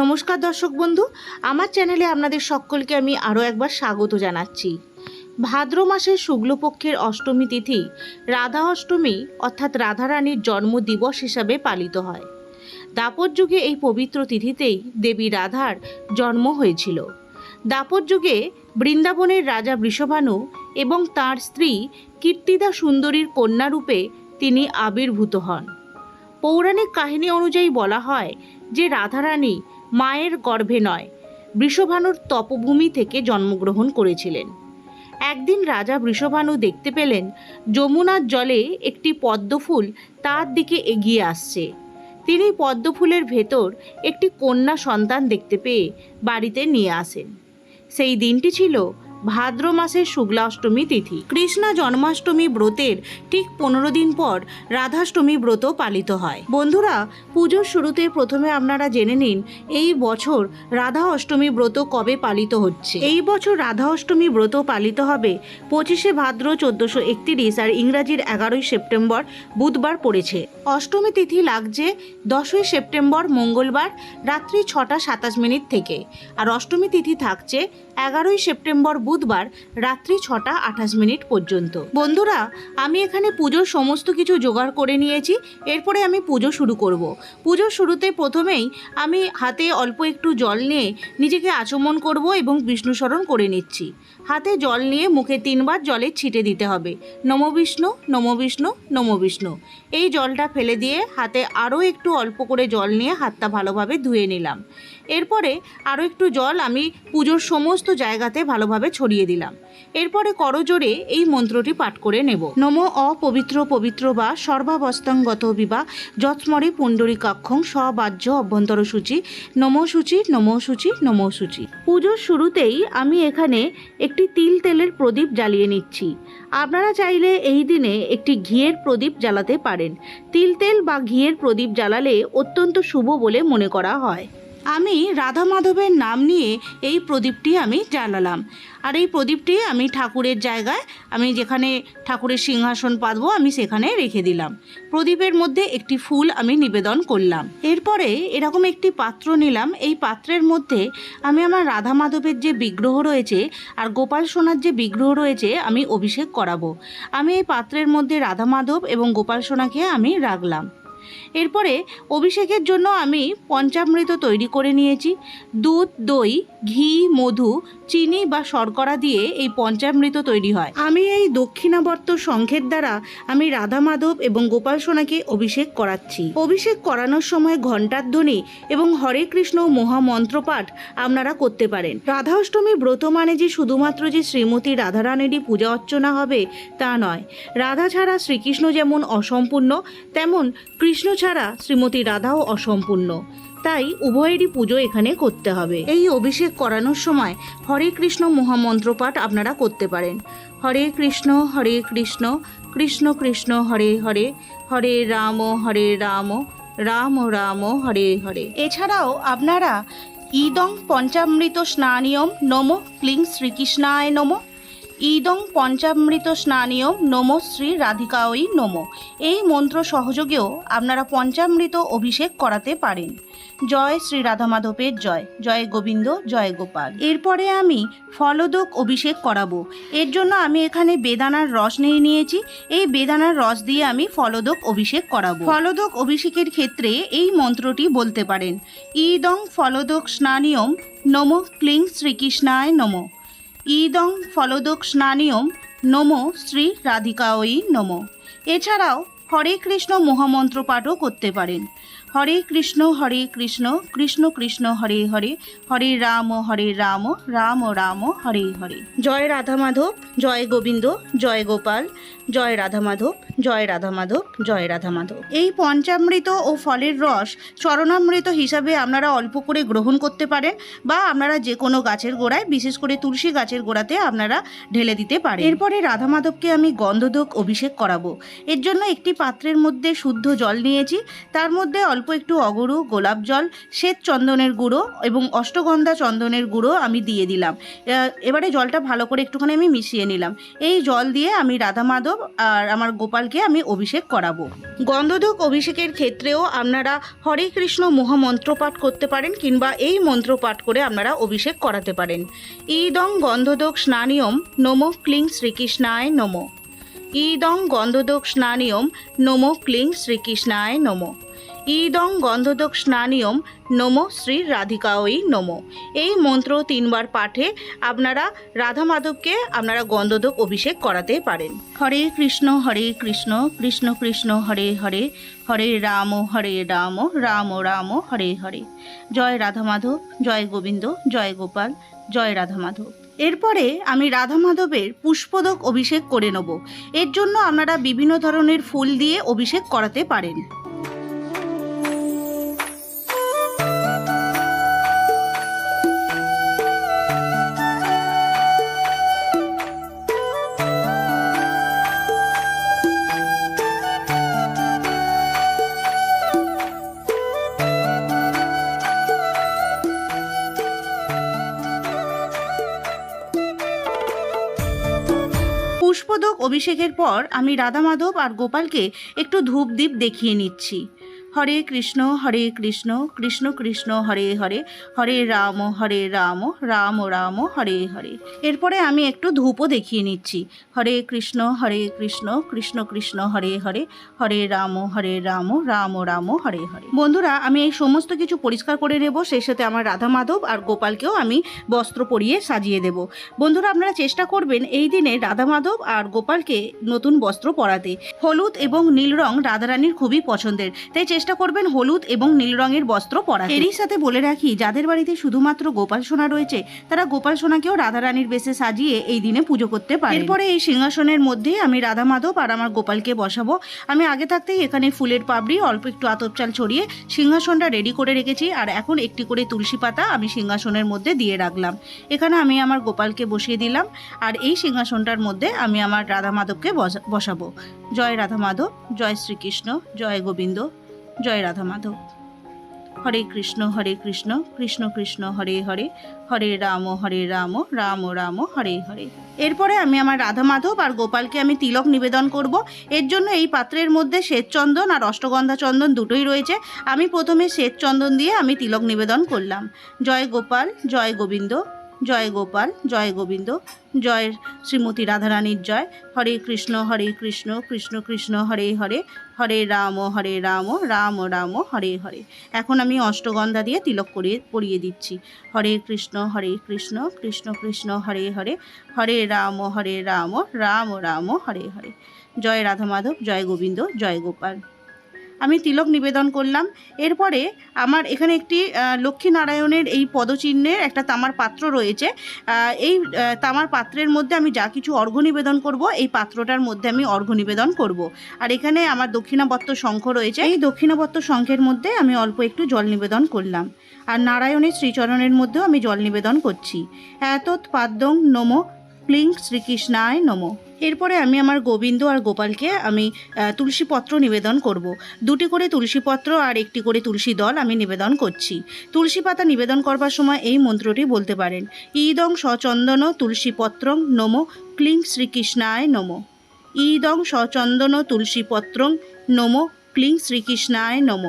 নমস্কার দর্শক বন্ধু, আমার চ্যানেলে আপনাদের সকলকে আমি আরও একবার স্বাগত জানাচ্ছি। ভাদ্র মাসের শুক্লপক্ষের অষ্টমী তিথি রাধা অষ্টমী অর্থাৎ রাধারানীর জন্ম দিবস হিসাবে পালিত হয়। দাপর যুগে এই পবিত্র তিথিতেই দেবী রাধার জন্ম হয়েছিল। দাপর যুগে বৃন্দাবনের রাজা বৃষভানু এবং তার স্ত্রী কীর্তিদা সুন্দরীর কন্যারূপে তিনি আবির্ভূত হন। পৌরাণিক কাহিনী অনুযায়ী বলা হয় যে রাধারানী মায়ের গর্ভে নয়, বৃষভানুর তপভূমি থেকে জন্মগ্রহণ করেছিলেন। একদিন রাজা বৃষভানু দেখতে পেলেন, যমুনার জলে একটি পদ্মফুল তার দিকে এগিয়ে আসছে। তিনি পদ্মফুলের ভেতর একটি কন্যা সন্তান দেখতে পেয়ে বাড়িতে নিয়ে আসেন। সেই দিনটি ছিল ভাদ্র মাসের শুক্লা অষ্টমী তিথি। কৃষ্ণা জন্মাষ্টমী ব্রতের ঠিক পনেরো দিন পর রাধাষ্টমী ব্রত পালিত হয়। বন্ধুরা, পুজোর শুরুতে প্রথমে আপনারা জেনে নিন, এই বছর রাধা অষ্টমী ব্রত কবে পালিত হচ্ছে। এই বছর রাধা অষ্টমী ব্রত পালিত হবে পঁচিশে ভাদ্র চোদ্দশো একত্রিশ আর ইংরাজির এগারোই সেপ্টেম্বর বুধবার পড়েছে। অষ্টমী তিথি লাগছে দশই সেপ্টেম্বর মঙ্গলবার রাত্রি ছটা সাতাশ মিনিট থেকে। আর অষ্টমী তিথি থাকছে এগারোই সেপ্টেম্বর বুধবার রাত্রি ছটা আঠাশ মিনিট পর্যন্ত। বন্ধুরা, আমি এখানে পুজোর সমস্ত কিছু জোগাড় করে নিয়েছি, এরপরে আমি পুজো শুরু করব। পুজোর শুরুতে প্রথমেই আমি হাতে অল্প একটু জল নিয়ে নিজেকে আচমন করব এবং বিষ্ণুস্মরণ করে নিচ্ছি। হাতে জল নিয়ে মুখে তিনবার জলে ছিটে দিতে হবে। নম বিষ্ণু নম বিষ্ণু নম বিষ্ণু। এই জলটা ফেলে দিয়ে হাতে আরও একটু অল্প করে জল নিয়ে হাতটা ভালোভাবে ধুয়ে নিলাম। এরপরে আরও একটু জল আমি পুজোর সমস্ত জায়গাতে ভালোভাবে ছড়িয়ে দিলাম। এরপরে করজোরে এই মন্ত্রটি পাঠ করে নেব। নম অপবিত্র পবিত্র বা সর্বাবস্থাঙ্গত বিবা যৎস্মরে পুণ্ডরীকাক্ষং সবাহ্য অভ্যন্তর সূচি নম সূচি নম সূচি নম সূচি। পুজোর শুরুতেই আমি এখানে একটি তিল তেলের প্রদীপ জ্বালিয়ে নিচ্ছি। আপনারা চাইলে এই দিনে একটি ঘিয়ের প্রদীপ জ্বালাতে পারেন। তিল তেল বা ঘিয়ের প্রদীপ জ্বালালে অত্যন্ত শুভ বলে মনে করা হয়। আমি রাধা মাধবের নাম নিয়ে এই প্রদীপটি আমি জ্বালালাম। আর এই প্রদীপটি আমি ঠাকুরের জায়গায়, আমি যেখানে ঠাকুরের সিংহাসন পাতবো, আমি সেখানে রেখে দিলাম। প্রদীপের মধ্যে একটি ফুল আমি নিবেদন করলাম। এরপরে এরকম একটি পাত্র নিলাম। এই পাত্রের মধ্যে আমি আমার রাধা মাধবের যে বিগ্রহ রয়েছে আর গোপাল সোনার যে বিগ্রহ রয়েছে, আমি অভিষেক করাবো। আমি এই পাত্রের মধ্যে রাধা মাধব এবং গোপাল সোনাকে আমি রাখলাম। এরপরে অভিষেকের জন্য আমি পঞ্চামৃত তৈরি করে নিয়েছি। দুধ দই ঘি মধু চিনি বা শর্করা দিয়ে এই পঞ্চামৃত তৈরি হয়। আমি এই দক্ষিণাবর্ত শঙ্খের দ্বারা আমি রাধা মাধব এবং গোপাল সোনাকে অভিষেক করাচ্ছি। অভিষেক করানোর সময় ঘণ্টার ধ্বনি এবং হরে কৃষ্ণ মহামন্ত্রপাঠ আপনারা করতে পারেন। রাধা অষ্টমী ব্রত মানে যে শুধুমাত্র যে শ্রীমতী রাধারানীরই পূজা অর্চনা হবে তা নয়। রাধা ছাড়া শ্রীকৃষ্ণ যেমন অসম্পূর্ণ, তেমন কৃষ্ণ ছাড়া শ্রীমতী রাধাও অসম্পূর্ণ। তাই উভয়েরই পুজো এখানে করতে হবে। এই অভিষেক করানোর সময় হরে কৃষ্ণ মহামন্ত্র পাঠ আপনারা করতে পারেন। হরে কৃষ্ণ হরে কৃষ্ণ কৃষ্ণ কৃষ্ণ, হরে হরে হরে রাম হরে রাম রাম রাম, হরে হরে। এছাড়াও আপনারা ইদং পঞ্চামৃত স্নানিয়ম নম ক্লিং শ্রীকৃষ্ণায় নম, ইদং পঞ্চামৃত স্নানীয় নম শ্রী রাধিকাওই নম। এই মন্ত্র সহযোগেও আপনারা পঞ্চামৃত অভিষেক করাতে পারেন। জয় শ্রী রাধা মাধবের জয় জয় গোবিন্দ, জয় গোপাল। এরপরে আমি ফলদক অভিষেক করাবো। এর জন্য আমি এখানে বেদানার রস নিয়ে নিয়েছি। এই বেদানার রস দিয়ে আমি ফলদক অভিষেক করাবো। ফলদক অভিষেকের ক্ষেত্রে এই মন্ত্রটি বলতে পারেন, ইদং ফলদক স্নানিয়ম নম ক্লিং শ্রীকৃষ্ণায় নম। ইদং ফলদক স্নানিয়ম নম শ্রী রাধিকাওয়ী নম। এছাড়াও হরে কৃষ্ণ মহামন্ত্র পাঠও করতে পারেন। হরে কৃষ্ণ হরে কৃষ্ণ কৃষ্ণ কৃষ্ণ হরে হরে হরে রাম হরে রাম রাম রাম হরে হরে। জয় রাধা মাধব জয় গোবিন্দ জয় গোপাল জয় রাধা মাধব জয় রাধা মাধব জয় রাধা মাধব। এই পঞ্চামৃত ও ফলের রস চরণামৃত হিসাবে আপনারা অল্প করে গ্রহণ করতে পারেন বা আপনারা যে কোনো গাছের গোড়ায় বিশেষ করে তুলসী গাছের গোড়াতে আপনারা ঢেলে দিতে পারেন। এরপরে রাধা মাধবকে আমি গন্ধদক অভিষেক করাবো। এর জন্য একটি পাত্রের মধ্যে শুদ্ধ জল নিয়েছি। তার মধ্যে অল্প একটু অগরু, গোলাপ জল, শ্বেত চন্দনের গুঁড়ো এবং অষ্টগন্ধা চন্দনের গুঁড়ো আমি দিয়ে দিলাম। এবারে জলটা ভালো করে একটুখানি আমি মিশিয়ে নিলাম। এই জল দিয়ে আমি রাধা মাধব আর আমার গোপালকে আমি অভিষেক করাবো। গন্ধধূপ অভিষেকের ক্ষেত্রেও আপনারা হরে কৃষ্ণ মহামন্ত্র পাঠ করতে পারেন কিংবা এই মন্ত্র পাঠ করে আপনারা অভিষেক করাতে পারেন। ইদং গন্ধদোক স্নানিয়ম নম ক্লিং শ্রীকৃষ্ণায় নম। ইদং গন্ধদোক স্নানিয়ম নম ক্লিং শ্রীকৃষ্ণায় নম। ইদং গন্ধদোক স্নানিয়ম নম শ্রী রাধিকাওই নমো। এই মন্ত্র তিনবার পাঠে আপনারা রাধা মাধবকে আপনারা গন্ধদোক অভিষেক করাতে পারেন। হরে কৃষ্ণ হরে কৃষ্ণ কৃষ্ণ কৃষ্ণ, হরে হরে হরে রাম হরে রাম রাম রাম, হরে হরে। জয় রাধা মাধব জয় গোবিন্দ, জয় গোপাল, জয় রাধা মাধব এরপরে আমি রাধা মাধবের পুষ্পদক অভিষেক করে নেব। এর জন্য আপনারা বিভিন্ন ধরনের ফুল দিয়ে অভিষেক করাতে পারেন। পুষ্পদক অভিষেকের পর আমি রাধা মাধব আর গোপালকে একটু ধূপ দ্বীপ দেখিয়ে নিচ্ছি। হরে কৃষ্ণ হরে কৃষ্ণ কৃষ্ণ কৃষ্ণ, হরে হরে হরে রাম হরে রাম রাম রাম, হরে হরে। এরপরে আমি একটু ধূপও দেখিয়ে নিচ্ছি। হরে কৃষ্ণ হরে কৃষ্ণ কৃষ্ণ কৃষ্ণ, হরে হরে হরে রাম হরে রাম রাম রাম, হরে হরে। বন্ধুরা, আমি এই সমস্ত কিছু পরিষ্কার করে নেব, সেই সাথে আমার রাধা মাধব আর গোপালকেও আমি বস্ত্র পরিয়ে সাজিয়ে দেব। বন্ধুরা, আপনারা চেষ্টা করবেন এই দিনে রাধা মাধব আর গোপালকে নতুন বস্ত্র পরাতে। হলুদ এবং নীল রং রাধারানীর খুবই পছন্দের, তাই চেষ্টা করবেন হলুদ এবং নীল রঙের বস্ত্র পরা এরই সাথে বলে রাখি যাদের বাড়িতে শুধুমাত্র গোপাল সোনা রয়েছে তারা গোপাল সোনাকেও রাধারানীর বেশে সাজিয়ে এই দিনে পুজো করতে পারে এরপরে এই সিংহাসনের মধ্যে আমি রাধা মাধব আর আমার গোপালকে বসাবো। আমি আগে থাকতেই এখানে ফুলের পাপড়ি অল্প একটু আতপ চাল ছড়িয়ে সিংহাসনটা রেডি করে রেখেছি আর এখন একটি করে তুলসী পাতা আমি সিংহাসনের মধ্যে দিয়ে রাখলাম। এখানে আমি আমার গোপালকে বসিয়ে দিলাম আর এই সিংহাসনটার মধ্যে আমি আমার রাধা মাধবকে বসা- বসাবো। জয় রাধা মাধব জয় শ্রীকৃষ্ণ জয় গোবিন্দ। জয় রাধা মাধব। হরে কৃষ্ণ হরে কৃষ্ণ কৃষ্ণ কৃষ্ণ, হরে হরে হরে রাম হরে রাম রাম রাম, হরে হরে। এরপরে আমি আমার রাধা মাধব আর গোপালকে আমি তিলক নিবেদন করব। এর জন্য এই পাত্রের মধ্যে শ্বেত চন্দন আর অষ্টগন্ধা চন্দন দুটোই রয়েছে। আমি প্রথমে শ্বেত চন্দন দিয়ে আমি তিলক নিবেদন করলাম। জয় গোপাল, জয় গোবিন্দ জয় গোপাল, জয় গোবিন্দ, জয় শ্রীমতী রাধারানীর জয়। হরে কৃষ্ণ হরে কৃষ্ণ কৃষ্ণ কৃষ্ণ, হরে হরে হরে রাম হরে রাম রাম রাম, হরে হরে। এখন আমি অষ্টগন্ধা দিয়ে তিলক করিয়ে পরিয়ে দিচ্ছি। হরে কৃষ্ণ হরে কৃষ্ণ কৃষ্ণ কৃষ্ণ, হরে হরে হরে রাম হরে রাম রাম রাম, হরে হরে। জয় রাধা মাধব, জয় গোবিন্দ, জয় গোপাল। আমি তিলক নিবেদন করলাম। এরপরে আমার এখানে একটি লক্ষ্মীনারায়ণের এই পদচিহ্নের একটা তামার পাত্র রয়েছে। এই তামার পাত্রের মধ্যে আমি যা কিছু অর্ঘ্য নিবেদন করব, এই পাত্রটার মধ্যে আমি অর্ঘ্য নিবেদন করব। আর এখানে আমার দক্ষিণাবর্ত শঙ্খ রয়েছে। এই দক্ষিণাবত্ত শঙ্খের মধ্যে আমি অল্প একটু জল নিবেদন করলাম। আর নারায়ণের শ্রীচরণের মধ্যেও আমি জল নিবেদন করছি। এতৎ পাদ্যং নম ক্লিং শ্রীকৃষ্ণায় নম। এরপরে আমি আমার গোবিন্দ আর গোপালকে আমি আহ, তুলসী পত্র নিবেদন করব। দুটি করে তুলসী পত্র আর একটি করে তুলসী দল আমি নিবেদন করছি। তুলসী পাতা নিবেদন করবার সময় এই মন্ত্রটি বলতে পারেন। ইদং সচন্দন তুলসী পত্রং নম ক্লিং শ্রীকৃষ্ণায় নম। ইদং সচন্দন তুলসী পত্রং নম ক্লিং শ্রীকৃষ্ণায় নম।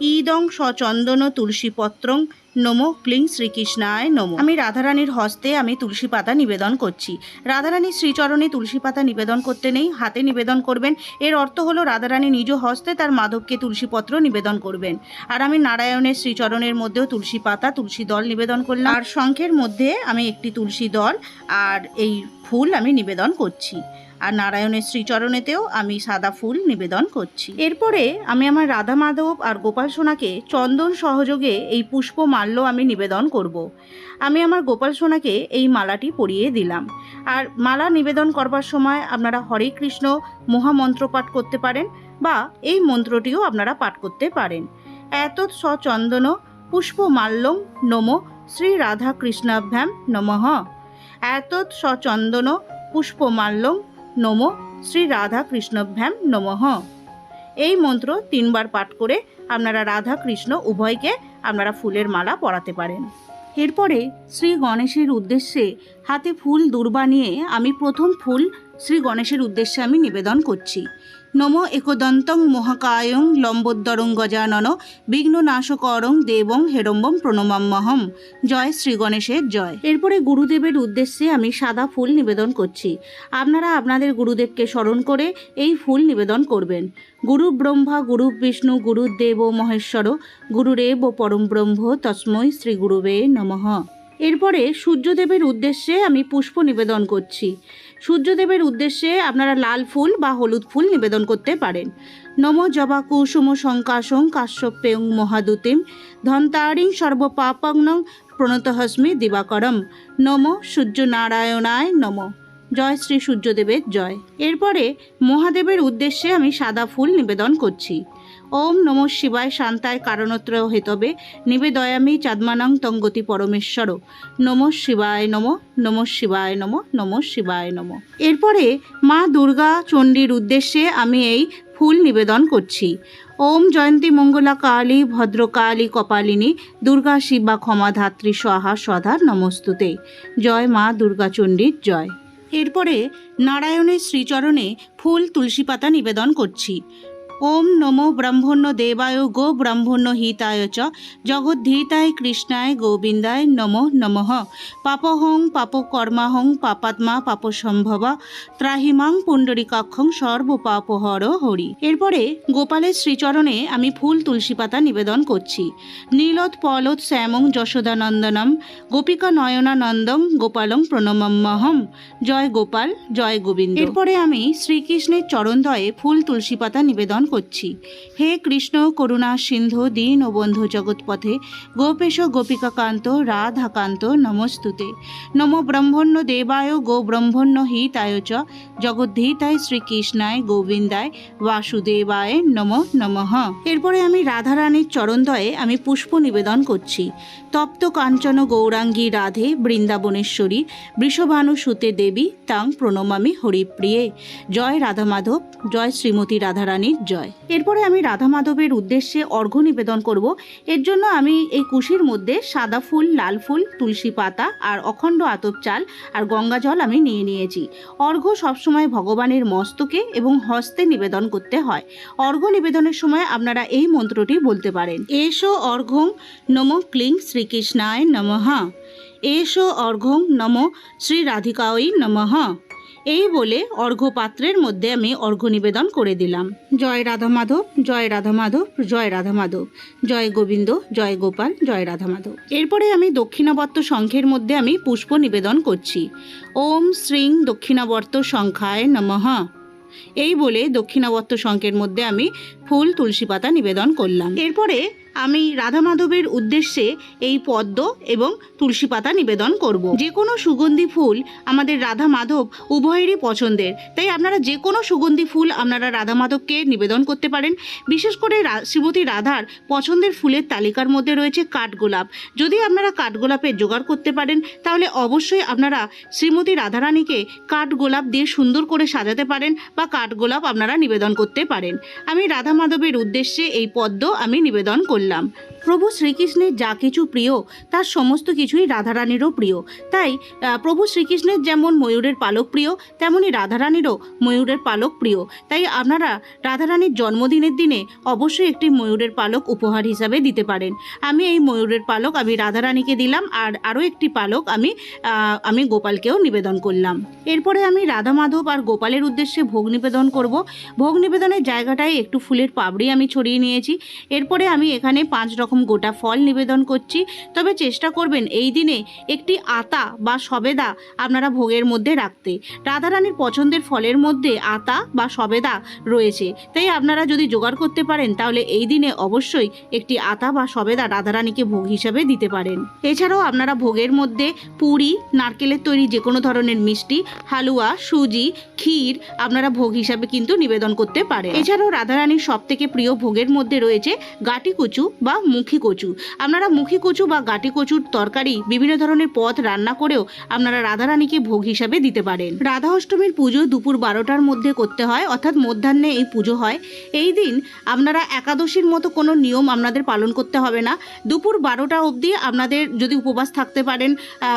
ইদং সচন্দন তুলসী পত্রং নম, ক্লিং শ্রীকৃষ্ণায় নম। আমি রাধারানীর হস্তে আমি তুলসী পাতা নিবেদন করছি। রাধারানীর শ্রীচরণে তুলসী পাতা নিবেদন করতে নেই, হাতে নিবেদন করবেন। এর অর্থ হলো রাধারানী নিজ হস্তে তার মাধবকে তুলসী পত্র নিবেদন করবেন। আর আমি নারায়ণের শ্রীচরণের মধ্যেও তুলসী পাতা, তুলসী দল নিবেদন করলাম। আর শঙ্খের মধ্যে আমি একটি তুলসী দল আর এই ফুল আমি নিবেদন করছি। আর নারায়ণের শ্রীচরণেতেও আমি সাদা ফুল নিবেদন করছি। এরপরে আমি আমার রাধা মাধব আর গোপাল সোনাকে চন্দন সহযোগে এই পুষ্প মাল্য আমি নিবেদন করব। আমি আমার গোপাল সোনাকে এই মালাটি পরিয়ে দিলাম। আর মালা নিবেদন করবার সময় আপনারা হরে কৃষ্ণ মহামন্ত্র পাঠ করতে পারেন বা এই মন্ত্রটিও আপনারা পাঠ করতে পারেন। এত সচন্দন পুষ্পমাল্যম নম শ্রী রাধা কৃষ্ণাভ্যাম নমঃ। এত সচন্দন পুষ্পমাল্যম নম শ্রী রাধা কৃষ্ণভ্যাম নমঃ। এই মন্ত্র তিনবার পাঠ করে আপনারা রাধা কৃষ্ণ উভয়কে আপনারা ফুলের মালা পরাতে পারেন। এরপরে শ্রী গণেশের উদ্দেশ্যে হাতে ফুল দূর্বা নিয়ে আমি প্রথম ফুল শ্রী গণেশের উদ্দেশ্যে আমি নিবেদন করছি। নম একদন্তং মহাকায়ং লম্বোদ্দরং গজানন বিঘ্ন নাশকরং দেবং হেরম্বম প্রণমাম্যহম জয় শ্রী গণেশের জয় এরপরে গুরুদেবের উদ্দেশ্যে আমি সাদা ফুল নিবেদন করছি। আপনারা আপনাদের গুরুদেবকে স্মরণ করে এই ফুল নিবেদন করবেন। গুরু ব্রহ্মা, গুরু বিষ্ণু গুরুদেব মহেশ্বর গুরুরেব পরম ব্রহ্ম তস্মৈ শ্রী গুরুবে নমঃ। এরপরে সূর্যদেবের উদ্দেশ্যে আমি পুষ্প নিবেদন করছি। সূর্যদেবের উদ্দেশ্যে আপনারা লাল ফুল বা হলুদ ফুল নিবেদন করতে পারেন। নম জবা কুসুম শঙ্কাশং, কাশ্যপেয়ং, মহাদুতিম, ধন্তারিং সর্বপাপগ্নং প্রণতহস্মি, দিবাকরম। নম সূর্যনারায়ণায় নম। জয় শ্রী সূর্যদেবের জয়। এরপরে মহাদেবের উদ্দেশ্যে আমি সাদা ফুল নিবেদন করছি। ওম নম শিবায় শান্তায় কারণত্রয় হেতবে, নিবেদয়ামি চাঁদমানাং তঙ্গতি পরমেশ্বর। নম শিবায় নম নম শিবায় নম নম শিবায় নম। এরপরে মা দুর্গা চণ্ডীর উদ্দেশ্যে আমি এই ফুল নিবেদন করছি। ওম জয়ন্তী মঙ্গলা কালী ভদ্রকালী কপালিনী, দুর্গা শিবা ক্ষমা ধাত্রী সহা সধা নমস্তুতে। জয় মা দুর্গা চণ্ডীর জয়। এরপরে নারায়ণের শ্রীচরণে ফুল তুলসী পাতা নিবেদন করছি। ওম নমো ব্রাহ্মণ্য দেবায় গো ব্রাহ্মণ্য হিতায় চ, জগদ্ধীতায় কৃষ্ণায় গোবিন্দায় নমো নমঃ। পাপহং পাপকর্মাহং পাপাত্মা পাপসম্ভব, ত্রাহিমাং পুণ্ডরিকাক্ষং সর্বপাপহর হরি। এরপরে গোপালের শ্রীচরণে আমি ফুল তুলসী পাতা নিবেদন করছি। নীলত পলত শ্যামং যশোদানন্দনম, গোপিকা নয়নানন্দং গোপালং প্রণমম্যহম জয় গোপাল, জয় গোবিন্দ। এরপরে আমি শ্রীকৃষ্ণের চরণদয়ে ফুল তুলসী পাতা নিবেদন করছি। হে কৃষ্ণ, করুণা, সিন্ধু, দীন ও বন্ধু জগৎপথে গোপেশ, গোপিকাকান্ত, রাধাকান্ত, নমস্তুতে। নম ব্রহ্মণ্য দেবায়, গো ব্রহ্মণ্য হিতায় চ। জগদ্ধীতায় শ্রীকৃষ্ণায়, গোবিন্দায়, বাসুদেবায় নম নমঃ। এরপরে আমি রাধারানীর চরণদয়ে আমি পুষ্প নিবেদন করছি। তপ্ত কাঞ্চন গৌরাঙ্গী রাধে, বৃন্দাবনেশ্বরী বৃষভানু সুতে দেবী, তাং প্রণমামি হরিপ্রিয়ে। জয় রাধা মাধব জয় শ্রীমতী রাধারানীর জয়। এরপরে আমি রাধা মাধবের উদ্দেশ্যে অর্ঘ্য নিবেদন করব। এর জন্য আমি এই কুশির মধ্যে সাদা ফুল, লাল ফুল, তুলসী পাতা আর অখণ্ড আতপ চাল আর গঙ্গা জল আমি নিয়ে নিয়েছি। অর্ঘ্য সবসময় ভগবানের মস্তকে এবং হস্তে নিবেদন করতে হয়। অর্ঘ্য নিবেদনের সময় আপনারা এই মন্ত্রটি বলতে পারেন। এসো অর্ঘ্যং নম ক্লিং শ্রীকৃষ্ণায় নমঃ। এসো অর্ঘ্যং নম শ্রী রাধিকায় নমঃ। এই বলে অর্ঘ্য পাত্রের মধ্যে আমি অর্ঘ্য নিবেদন করে দিলাম। জয় রাধা মাধব জয় রাধা মাধব জয় রাধা মাধব জয় গোবিন্দ, জয় গোপাল, জয় রাধা মাধব এরপরে আমি দক্ষিণাবর্ত শঙ্খের মধ্যে আমি পুষ্প নিবেদন করছি। ওম শ্রীং দক্ষিণাবর্ত সংখ্যায় নমঃ। এই বলে দক্ষিণাবর্ত শঙ্খের মধ্যে আমি ফুল, তুলসী পাতা নিবেদন করলাম। এরপরে আমি রাধা মাধবের উদ্দেশ্যে এই পদ্ম এবং তুলসী পাতা নিবেদন করব। যে কোনো সুগন্ধি ফুল আমাদের রাধা মাধব উভয়েরই পছন্দের। তাই আপনারা যে কোনো সুগন্ধি ফুল আপনারা রাধা মাধবকে নিবেদন করতে পারেন। বিশেষ করে শ্রীমতী রাধার পছন্দের ফুলের তালিকার মধ্যে রয়েছে কাঠগোলাপ যদি আপনারা কাঠগোলাপের জোগাড় করতে পারেন, তাহলে অবশ্যই আপনারা শ্রীমতী রাধারানীকে কাঠগোলাপ দিয়ে সুন্দর করে সাজাতে পারেন বা কাঠগোলাপ আপনারা নিবেদন করতে পারেন। আমি রাধা মাধবের উদ্দেশ্যে এই পদ্ম আমি নিবেদন করলাম। প্রভু শ্রীকৃষ্ণের যা কিছু প্রিয়, তার সমস্ত কিছুই রাধারানীরও প্রিয়। তাই প্রভু শ্রীকৃষ্ণের যেমন ময়ূরের পালক প্রিয়, তেমনি রাধারানীরও ময়ূরের পালক প্রিয়। তাই আপনারা রাধারানীর জন্মদিনের দিনে অবশ্যই একটি ময়ূরের পালক উপহার হিসাবে দিতে পারেন। আমি এই ময়ূরের পালক আমি রাধারানীকে দিলাম, আর আরও একটি পালক আমি আমি গোপালকেও নিবেদন করলাম। এরপরে আমি রাধা মাধব আর গোপালের উদ্দেশ্যে ভোগ নিবেদন করব। ভোগ নিবেদনের জায়গাটায় একটু ফুলের পাপড়ি আমি ছড়িয়ে নিয়েছি। এরপরে আমি এখানে পাঁচ রকম গোটা ফল নিবেদন করছি। তবে চেষ্টা করবেন এই দিনে একটি আতা বা সবেদা আপনারা ভোগের মধ্যে রাখতে। রাধারানীর পছন্দের ফলের মধ্যে আতা বা সবেদা রয়েছে। তাই আপনারা যদি জোগাড় করতে পারেন, তাহলে এই দিনে অবশ্যই একটি আতা বা সবেদা রাধারানীকে ভোগ হিসাবে দিতে পারেন। এছাড়াও আপনারা ভোগের মধ্যে পুরি, নারকেলের তৈরি যে কোনো ধরনের মিষ্টি, হালুয়া, সুজি, ক্ষীর আপনারা ভোগ হিসাবে কিন্তু নিবেদন করতে পারেন। এছাড়াও রাধারানীর সব থেকে প্রিয় ভোগের মধ্যে রয়েছে গাটি কুচু বা মুখ মুখী কচু। আপনারা মুখী কচু বা গাটি কচুর তরকারি বিভিন্ন ধরনের পদ রান্না করেও আপনারা রাধারানীকে ভোগ হিসাবে দিতে পারেন। রাধা অষ্টমীর পুজো দুপুর বারোটার মধ্যে করতে হয়, অর্থাৎ মধ্যাহ্নে এই পুজো হয়। এই দিন আপনারা একাদশীর মতো কোনো নিয়ম আপনাদের পালন করতে হবে না। দুপুর বারোটা অবধি আপনাদের যদি উপবাস থাকতে পারেন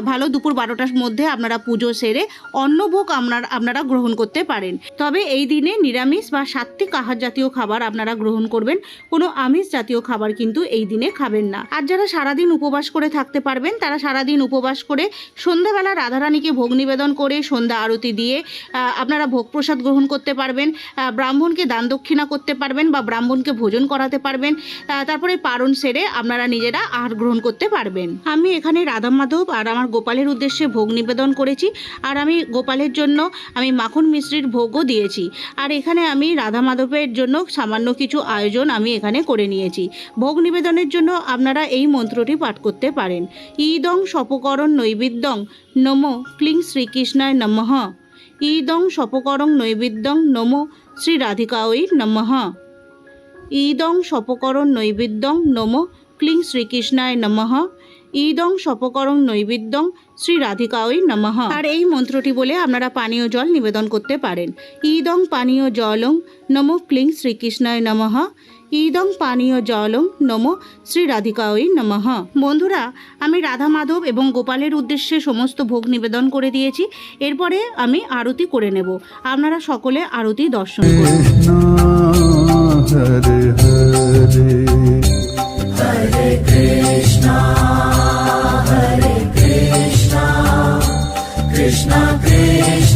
ভালো দুপুর বারোটার মধ্যে আপনারা পুজো সেরে অন্নভোগ আপনার, আপনারা গ্রহণ করতে পারেন। তবে এই দিনে নিরামিষ বা সাত্বিক আহার জাতীয় খাবার আপনারা গ্রহণ করবেন। কোনো আমিষ জাতীয় খাবার কিন্তু এই দিনে খাবেন না। আর যারা সারাদিন উপবাস করে থাকতে পারবেন, তারা সারাদিন উপবাস করে সন্ধ্যাবেলা রাধারানীকে ভোগ নিবেদন করে সন্ধ্যা আরতি দিয়ে আপনারা ভোগ প্রসাদ গ্রহণ করতে পারবেন ব্রাহ্মণকে দান দক্ষিণা করতে পারবেন বা ব্রাহ্মণকে ভোজন করাতে পারবেন তারপরে পারণ সেরে আপনারা নিজেরা আহার গ্রহণ করতে পারবেন। আমি এখানে রাধা মাধব আর আমার গোপালের উদ্দেশ্যে ভোগ নিবেদন করেছি। আর আমি গোপালের জন্য আমি মাখন মিশ্রির ভোগও দিয়েছি। আর এখানে আমি রাধা মাধবের জন্য সামান্য কিছু আয়োজন আমি এখানে করে নিয়েছি। ভোগ নিবেদনের জন্য আপনারা এই মন্ত্রটি পাঠ করতে পারেন। ইদং সপকরণ নৈবেদ্যং নম ক্লিং শ্রীকৃষ্ণায় নমঃ। ইদং সপকরং নৈবেদ্যং নম শ্রী রাধিকাওই নমঃ। ইদং সপকরণ নৈবেদ্যং নম ক্লিং শ্রীকৃষ্ণায় নমঃ। ইদং সপকরং নৈবেদ্যং শ্রী রাধিকাওই নমঃ। আর এই মন্ত্রটি বলে আপনারা পানীয় জল নিবেদন করতে পারেন। ইদং পানীয় জলং নম ক্লিং শ্রীকৃষ্ণায় নমঃ। ইদং পানীয় জলং নম শ্রী রাধিকাওই নমঃ। বন্ধুরা আমি রাধা মাধব এবং গোপালের উদ্দেশ্যে সমস্ত ভোগ নিবেদন করে দিয়েছি। এরপরে আমি আরতি করে নেব। আপনারা সকলে আরতি দর্শন করুন। Hare Hare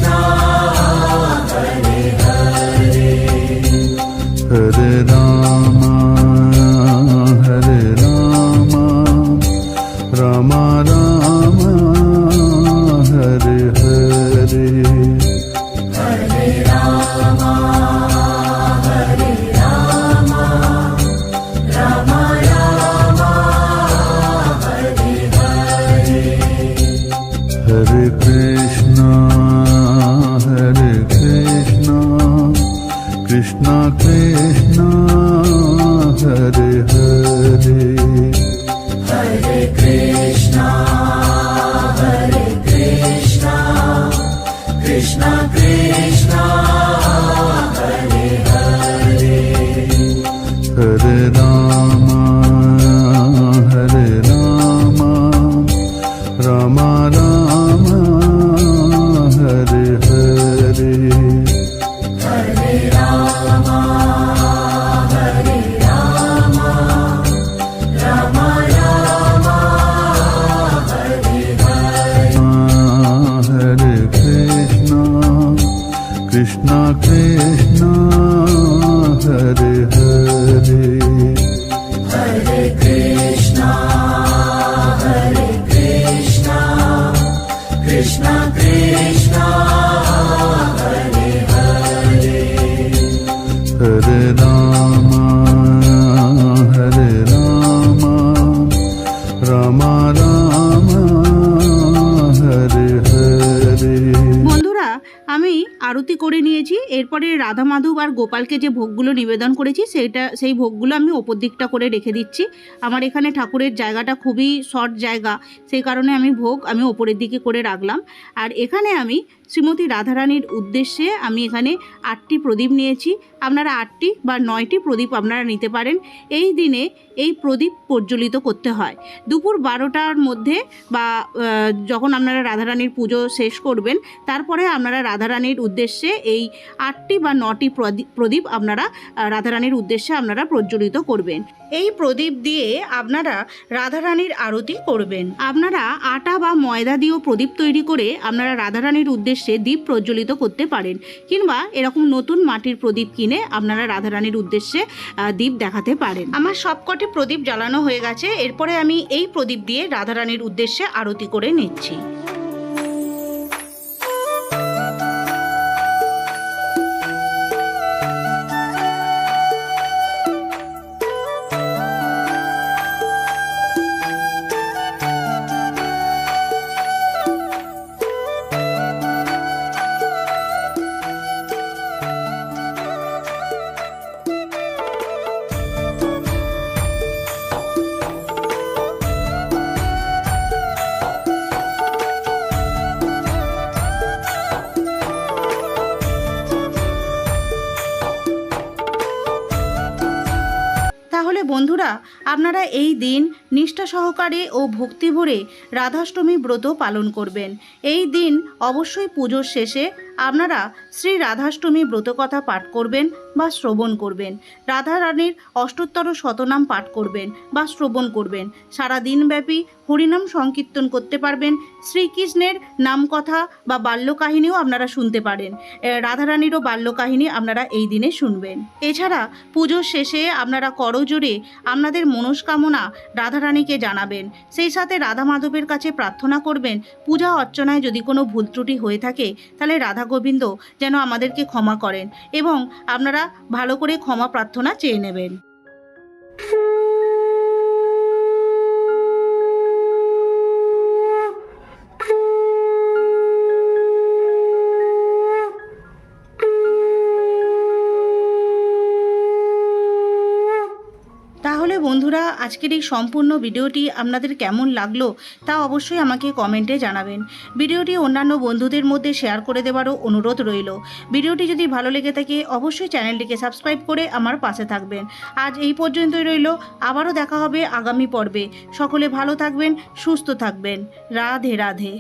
এরপরে রাধা মাধব আর গোপালকে যে ভোগগুলো নিবেদন করেছি, সেইটা, সেই ভোগগুলো আমি ওপর দিকটা করে রেখে দিচ্ছি। আমার এখানে ঠাকুরের জায়গাটা খুবই শর্ট জায়গা, সেই কারণে আমি ভোগ আমি ওপরের দিকে করে রাখলাম। আর এখানে আমি শ্রীমতী রাধারানীর উদ্দেশ্যে আমি এখানে আটটি প্রদীপ নিয়েছি। আপনারা আটটি বা নয়টি প্রদীপ আপনারা নিতে পারেন। এই দিনে এই প্রদীপ প্রজ্বলিত করতে হয়। দুপুর বারোটার মধ্যে বা যখন আপনারা রাধারানীর পুজো শেষ করবেন, তারপরে আপনারা রাধারানীর উদ্দেশ্যে এই আটটি বা নটি প্রদীপ প্রদীপ আপনারা রাধারানীর উদ্দেশ্যে আপনারা প্রজ্বলিত করবেন। এই প্রদীপ দিয়ে আপনারা রাধারানীর আরতি করবেন। আপনারা আটা বা ময়দা দিয়েও প্রদীপ তৈরি করে আপনারা রাধারানীর উদ্দেশ্যে দীপ প্রজ্বলিত করতে পারেন। কিংবা এরকম নতুন মাটির প্রদীপ কিনে আপনারা রাধারানীর উদ্দেশ্যে দীপ দেখাতে পারেন। আমার সবকটি প্রদীপ জ্বালানো হয়ে গেছে। এরপরে আমি এই প্রদীপ দিয়ে রাধারানীর উদ্দেশ্যে আরতি করে নিচ্ছি। বন্ধুরা, আপনারা এই দিন নিষ্ঠা সহকারে ও ভক্তি ভরে রাধাষ্টমী ব্রত পালন করবেন। এই দিন অবশ্যই পুজোর শেষে আপনারা শ্রী রাধাষ্টমী ব্রতকথা পাঠ করবেন বা শ্রবণ করবেন। রাধা রানীর অষ্টোত্তর শতনাম পাঠ করবেন বা শ্রবণ করবেন। সারা দিনব্যাপী হরিনাম সংকীর্তন করতে পারবেন। শ্রীকৃষ্ণের নামকথা বা বাল্যকাহিনীও আপনারা শুনতে পারেন। রাধারানীরও বাল্যকাহিনী আপনারা এই দিনে শুনবেন। এছাড়া পুজোর শেষে আপনারা করজোরে আপনাদের মনস্কামনা রাধারানীকে জানাবেন। সেই সাথে রাধা মাধবের কাছে প্রার্থনা করবেন, পূজা অর্চনায় যদি কোনো ভুল ত্রুটি হয়ে থাকে, তাহলে রাধা গোবিন্দ যেন আমাদেরকে ক্ষমা করেন এবং আপনারা ভালো করে ক্ষমা প্রার্থনা চেয়ে নেবেন। বন্ধুরা, আজকের এই সম্পূর্ণ ভিডিওটি আপনাদের কেমন লাগল তা অবশ্যই আমাকে কমেন্টে জানাবেন। ভিডিওটি অন্যান্য বন্ধুদের মধ্যে শেয়ার করে দেওয়ারও অনুরোধ রইল। ভিডিওটি যদি ভালো লেগে থাকে, অবশ্যই চ্যানেলটিকে সাবস্ক্রাইব করে আমার পাশে থাকবেন। আজ এই পর্যন্তই রইল, আবারও দেখা হবে আগামী পর্বে। সকলে ভালো থাকবেন, সুস্থ থাকবেন। রাধে রাধে।